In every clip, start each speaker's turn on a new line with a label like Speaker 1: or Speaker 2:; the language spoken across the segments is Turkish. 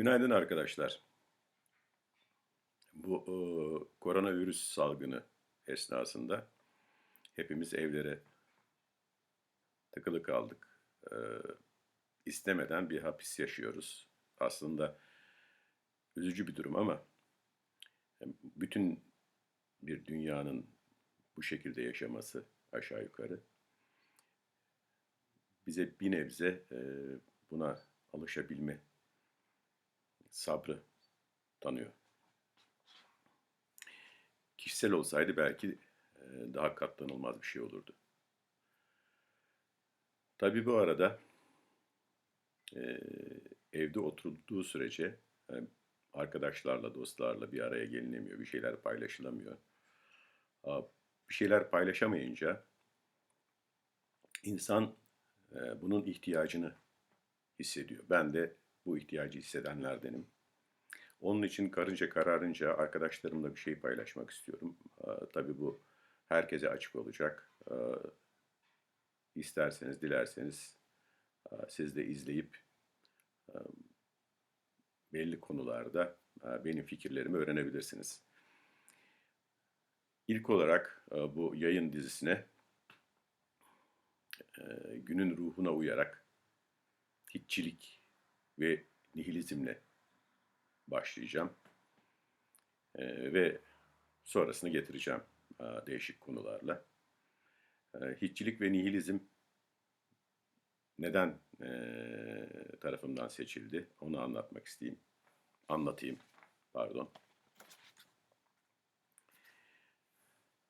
Speaker 1: Günaydın arkadaşlar. Bu e, koronavirüs salgını esnasında hepimiz evlere tıkılı kaldık. E, istemeden bir hapis yaşıyoruz. Aslında üzücü bir durum ama bütün bir dünyanın bu şekilde yaşaması aşağı yukarı bize bir nebze e, buna alışabilme sabrı tanıyor. Kişisel olsaydı belki e, daha katlanılmaz bir şey olurdu. Tabii bu arada e, evde oturduğu sürece e, arkadaşlarla, dostlarla bir araya gelinemiyor, bir şeyler paylaşılamıyor. Bir şeyler paylaşamayınca insan bunun ihtiyacını hissediyor. Ben de bu ihtiyacı hissedenlerdenim. Onun için karınca kararınca arkadaşlarımla bir şey paylaşmak istiyorum. Tabii bu herkese açık olacak. İsterseniz, dilerseniz siz de izleyip belli konularda benim fikirlerimi öğrenebilirsiniz. İlk olarak bu yayın dizisine günün ruhuna uyarak hiççilik ve nihilizmle başlayacağım. E, ve sonrasını getireceğim e, değişik konularla. E, hiççilik ve nihilizm neden e, tarafımdan seçildi onu anlatmak isteyeyim. Anlatayım, pardon.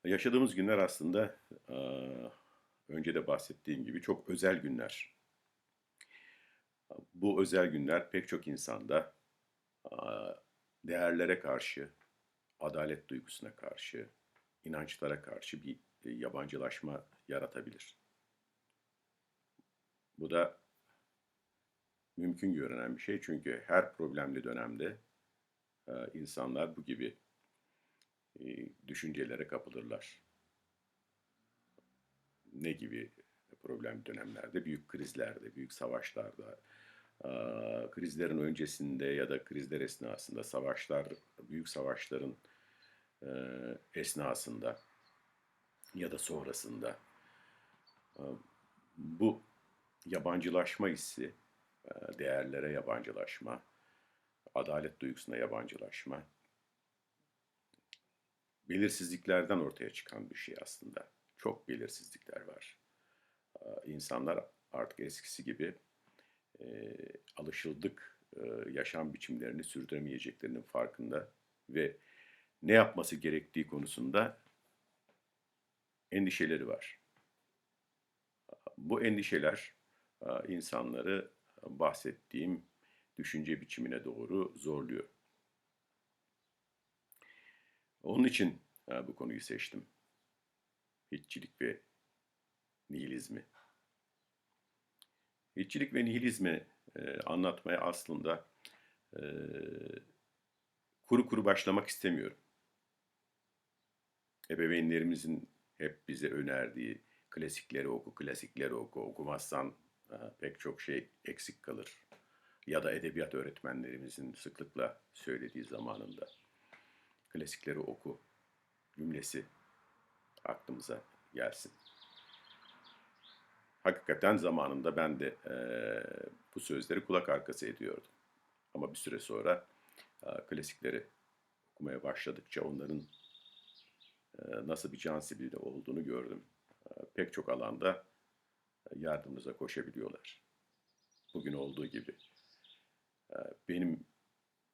Speaker 1: Yaşadığımız günler aslında e, önce de bahsettiğim gibi çok özel günler. Bu özel günler pek çok insanda değerlere karşı, adalet duygusuna karşı, inançlara karşı bir e, yabancılaşma yaratabilir. Bu da mümkün görünen bir şey çünkü her problemli dönemde insanlar bu gibi e, düşüncelere kapılırlar. Ne gibi problem dönemlerde? Büyük krizlerde, büyük savaşlarda, krizlerin öncesinde ya da krizler esnasında, savaşlar, büyük savaşların esnasında ya da sonrasında bu yabancılaşma hissi, değerlere yabancılaşma, adalet duygusuna yabancılaşma, belirsizliklerden ortaya çıkan bir şey aslında. Çok belirsizlikler var. İnsanlar artık eskisi gibi e, alışıldık e, yaşam biçimlerini sürdüremeyeceklerinin farkında ve ne yapması gerektiği konusunda endişeleri var. Bu endişeler e, insanları bahsettiğim düşünce biçimine doğru zorluyor. Onun için e, bu konuyu seçtim. Hiççilik ve nihilizmi. Hiççilik ve nihilizmi e, anlatmaya aslında e, kuru kuru başlamak istemiyorum. Ebeveynlerimizin hep bize önerdiği klasikleri oku, klasikleri oku, okumazsan e, pek çok şey eksik kalır. Ya da edebiyat öğretmenlerimizin sıklıkla söylediği zamanında klasikleri oku cümlesi aklımıza gelsin hakikaten zamanında ben de e, bu sözleri kulak arkası ediyordum. Ama bir süre sonra e, klasikleri okumaya başladıkça onların e, nasıl bir can sibili olduğunu gördüm. E, pek çok alanda yardımımıza koşabiliyorlar. Bugün olduğu gibi. E, benim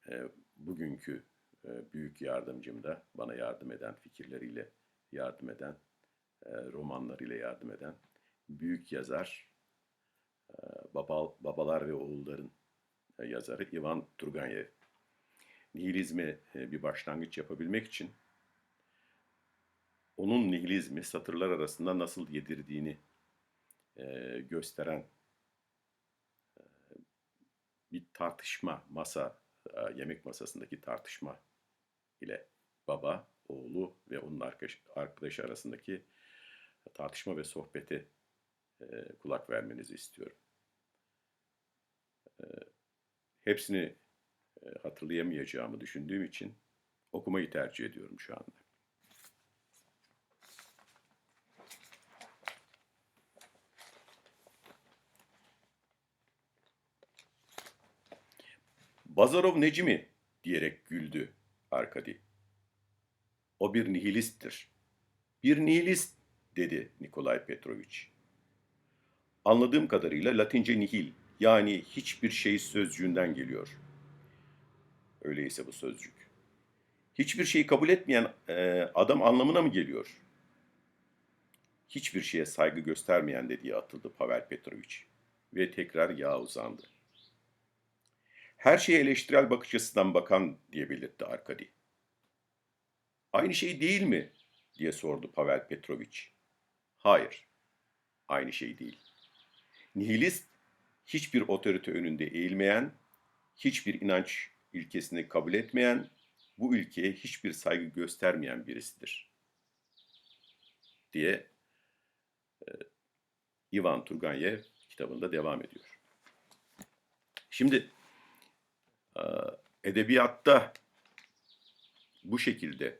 Speaker 1: e, bugünkü e, büyük yardımcım da bana yardım eden, fikirleriyle yardım eden, e, romanlarıyla yardım eden büyük yazar, e, Baba, Babalar ve Oğulların e, yazarı Ivan Turgenev. Nihilizme e, bir başlangıç yapabilmek için onun nihilizmi satırlar arasında nasıl yedirdiğini gösteren bir tartışma masa yemek masasındaki tartışma ile baba, oğlu ve onun arkadaş, arkadaşı arasındaki tartışma ve sohbeti e, kulak vermenizi istiyorum. E, hepsini hatırlayamayacağımı düşündüğüm için okumayı tercih ediyorum şu anda. Bazarov neci mi? diyerek güldü Arkadi. O bir nihilisttir. Bir nihilist dedi Nikolay Petrovich. Anladığım kadarıyla Latince nihil yani hiçbir şey sözcüğünden geliyor. Öyleyse bu sözcük. Hiçbir şeyi kabul etmeyen e, adam anlamına mı geliyor? Hiçbir şeye saygı göstermeyen de diye atıldı Pavel Petrovich ve tekrar yağ uzandı. Her şeye eleştirel bakış açısından bakan diye belirtti Arkadi. Aynı şey değil mi? diye sordu Pavel Petrovich. Hayır, aynı şey değil. Nihilist, hiçbir otorite önünde eğilmeyen, hiçbir inanç ilkesini kabul etmeyen, bu ülkeye hiçbir saygı göstermeyen birisidir. Diye e, Ivan Turgenev kitabında devam ediyor. Şimdi e, edebiyatta bu şekilde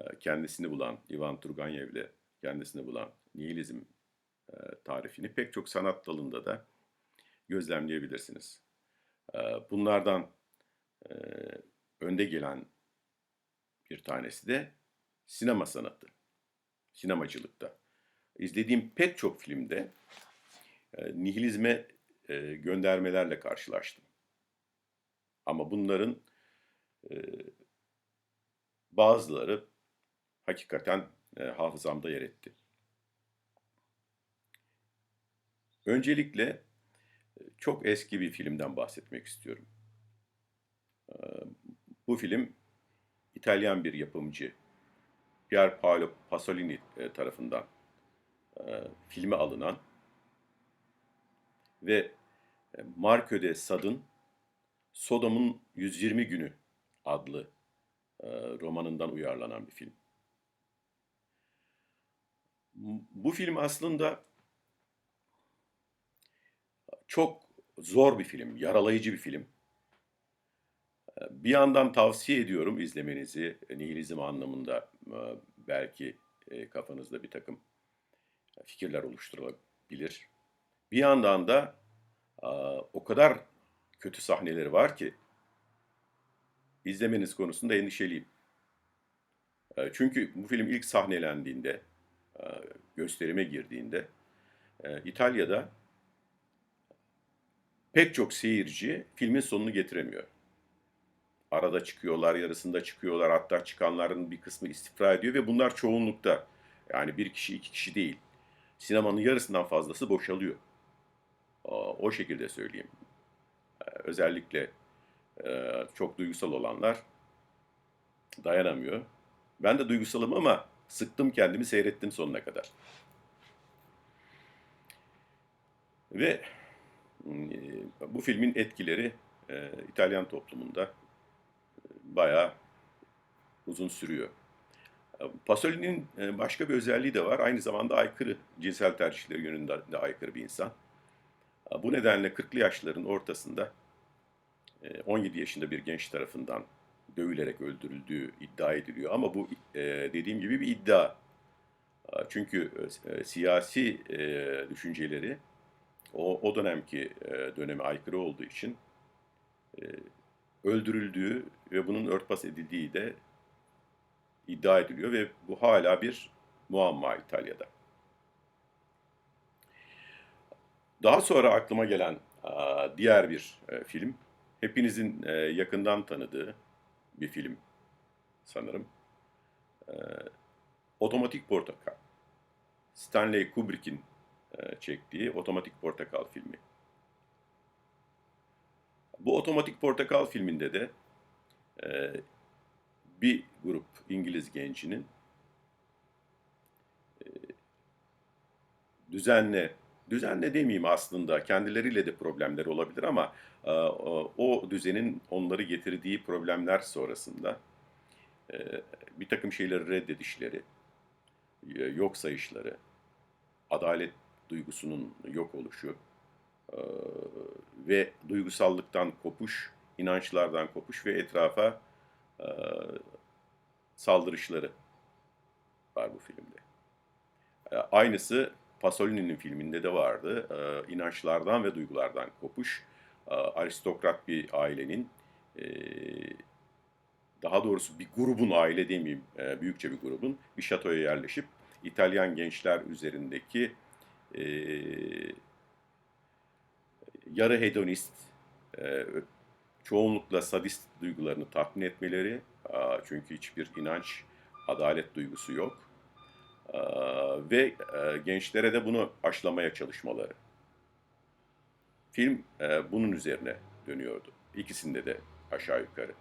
Speaker 1: e, kendisini bulan, Ivan Turgenev'le kendisini bulan nihilizm tarifini pek çok sanat dalında da gözlemleyebilirsiniz. E, bunlardan önde gelen bir tanesi de sinema sanatı, sinemacılıkta. İzlediğim pek çok filmde nihilizme göndermelerle karşılaştım. Ama bunların bazıları hakikaten e, hafızamda yer etti. Öncelikle e, çok eski bir filmden bahsetmek istiyorum. E, bu film İtalyan bir yapımcı Pier Paolo Pasolini e, tarafından e, filme alınan ve Marco de Sade'ın Sodom'un 120 Günü adlı romanından uyarlanan bir film. Bu film aslında çok zor bir film, yaralayıcı bir film. Bir yandan tavsiye ediyorum izlemenizi. Nihilizm anlamında e, belki e, kafanızda bir takım fikirler oluşturulabilir. Bir yandan da o kadar kötü sahneleri var ki izlemeniz konusunda endişeliyim. E, çünkü bu film ilk sahnelendiğinde e, gösterime girdiğinde e, İtalya'da pek çok seyirci filmin sonunu getiremiyor. Arada çıkıyorlar, yarısında çıkıyorlar, hatta çıkanların bir kısmı istifra ediyor ve bunlar çoğunlukta. Yani bir kişi, iki kişi değil. Sinemanın yarısından fazlası boşalıyor. O şekilde söyleyeyim. E, özellikle çok duygusal olanlar dayanamıyor. Ben de duygusalım ama Sıktım kendimi seyrettim sonuna kadar. Ve e, bu filmin etkileri e, İtalyan toplumunda e, bayağı uzun sürüyor. Pasolini'nin başka bir özelliği de var. Aynı zamanda aykırı, cinsel tercihleri yönünde de aykırı bir insan. Bu nedenle 40'lı yaşların ortasında 17 yaşında bir genç tarafından dövülerek öldürüldüğü iddia ediliyor. Ama bu e, dediğim gibi bir iddia. Çünkü e, siyasi e, düşünceleri o, o dönemki e, döneme aykırı olduğu için e, öldürüldüğü ve bunun örtbas edildiği de iddia ediliyor ve bu hala bir muamma İtalya'da. Daha sonra aklıma gelen diğer bir e, film, hepinizin e, yakından tanıdığı bir film sanırım. E, Otomatik Portakal. Stanley Kubrick'in çektiği Otomatik Portakal filmi. Bu Otomatik Portakal filminde de e, bir grup İngiliz gencinin e, düzenle düzenle demeyeyim aslında kendileriyle de problemler olabilir ama e, o düzenin onları getirdiği problemler sonrasında e, bir takım şeyleri reddedişleri, e, yok sayışları, adalet duygusunun yok oluşu ve duygusallıktan kopuş, inançlardan kopuş ve etrafa e, saldırışları var bu filmde. E, aynısı Pasolini'nin filminde de vardı. E, inançlardan ve duygulardan kopuş. E, aristokrat bir ailenin e, daha doğrusu bir grubun aile demeyeyim, e, büyükçe bir grubun bir şatoya yerleşip İtalyan gençler üzerindeki e, yarı hedonist, e, çoğunlukla sadist duygularını tatmin etmeleri, a, çünkü hiçbir inanç, adalet duygusu yok A, ve e, gençlere de bunu aşılamaya çalışmaları. Film e, bunun üzerine dönüyordu. İkisinde de aşağı yukarı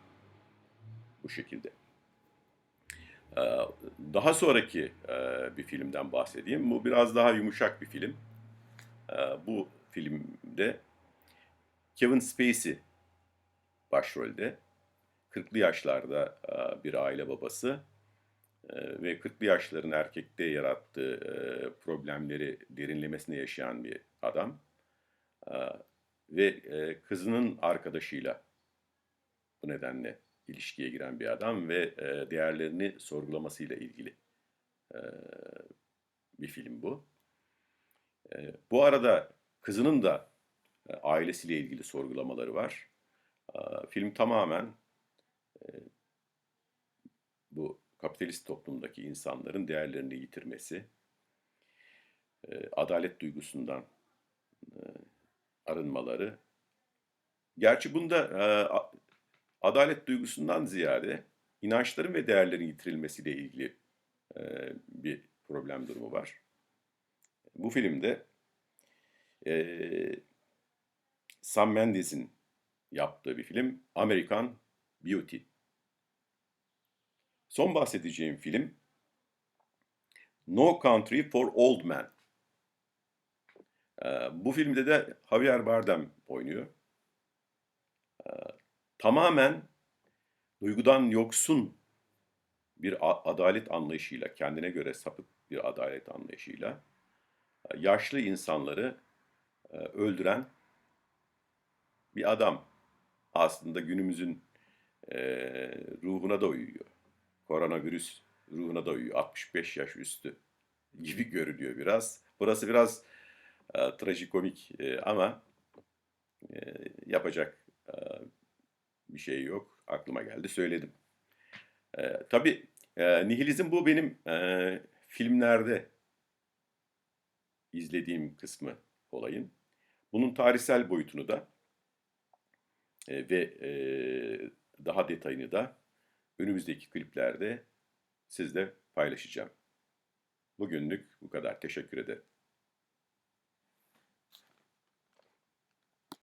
Speaker 1: bu şekilde. Ee, Daha sonraki e, bir filmden bahsedeyim. Bu biraz daha yumuşak bir film. Ee, Bu filmde Kevin Spacey başrolde. 40'lı yaşlarda e, bir aile babası e, ve 40'lı yaşların erkekte yarattığı problemleri derinlemesine yaşayan bir adam. E, Ve kızının arkadaşıyla bu nedenle ilişkiye giren bir adam ve e, değerlerini sorgulamasıyla ilgili e, bir film bu. E, bu arada kızının da e, ailesiyle ilgili sorgulamaları var. E, film tamamen e, bu kapitalist toplumdaki insanların değerlerini yitirmesi, e, adalet duygusundan e, arınmaları. Gerçi bunda e, adalet duygusundan ziyade inançların ve değerlerin yitirilmesiyle ilgili e, bir problem durumu var. Bu filmde e, Sam Mendes'in yaptığı bir film American Beauty. Son bahsedeceğim film No Country for Old Men. E, bu filmde de Javier Bardem oynuyor. Tamamen duygudan yoksun bir adalet anlayışıyla, kendine göre sapık bir adalet anlayışıyla e, yaşlı insanları e, öldüren bir adam. Aslında günümüzün e, ruhuna da uyuyor. Koronavirüs ruhuna da uyuyor. 65 yaş üstü gibi görünüyor biraz. Burası biraz e, trajikomik ama yapacak bir şey yok. Aklıma geldi söyledim. E, tabii e, nihilizm bu benim e, filmlerde izlediğim kısmı olayın. Bunun tarihsel boyutunu da e, ve e, daha detayını da önümüzdeki kliplerde sizle paylaşacağım. Bugünlük bu kadar. Teşekkür ederim.